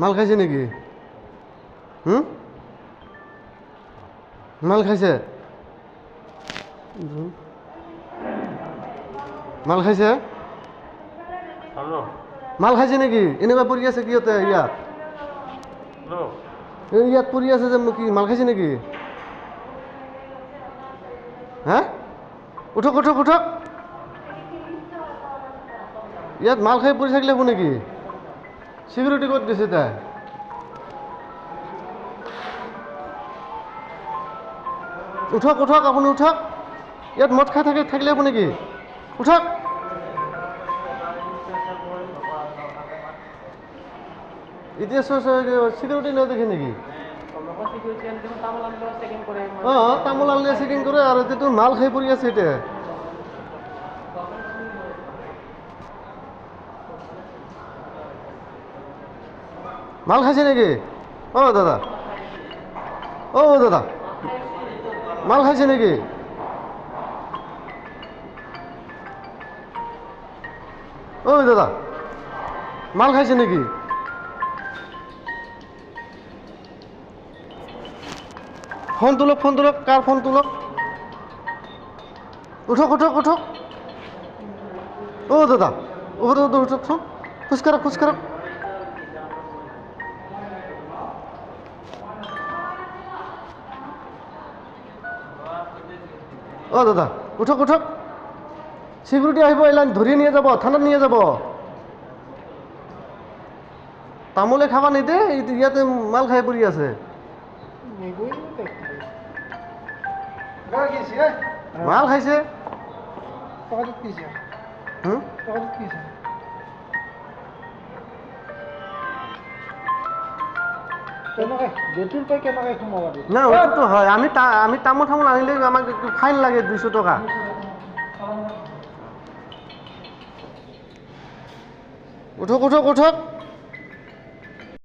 মাল খাইছে নাকি? হুম? মাল খাইছে? মাল খাইছে? মাল খাইছে নাকি? এনেকুৱা পৰি আছে কি ইয়াত? ইয়াত পৰি আছে যে কি মাল খাইছে নেকি? হা? উঠক উঠক উঠক। ইয়াত মাল খাই পৰি থাকিলে নেকি? চিকিউৰিটি ক'ত দিছে তাই উঠক উঠক আপুনি উঠক। ইয়াত মদ খাই থাকি থাকিলে হ'ব নেকি? উঠক। এতিয়া চিকিউৰিটি নেদেখে নেকি? অঁ তামোল আনলে চেকিং কৰে। আৰু এতিয়াতো মাল খাই পৰি আছে এতিয়া। মাল খাইছে নেকি? অঁ দাদা। অঁ দাদা। মাল খাইছে নেকি? ঐ দাদা। মাল খাইছে নেকি? ফোন তোলক ফোন তোলক কাৰ ফোন তোলক? উঠক উঠক উঠক। অ' দাদা। উঠক উঠক উঠকচোন খোজকাঢ়ক খোজকাঢ়ক। অ' দাদা উঠক উঠক। চিকিউৰিটি আহিব এলাইন ধৰি নিয়ে যাব থানাত নিয়ে যাব। তামোলে খাবা নিদে ইয়াতে মাল খাই পৰি আছে। মাল খাইছে। না ওইটোতো হয়। আমি তা- আমি তামোল তামোল আনিলে আমাক একটু ফাইন লাগে দুইশো টকা। উঠক উঠক উঠক।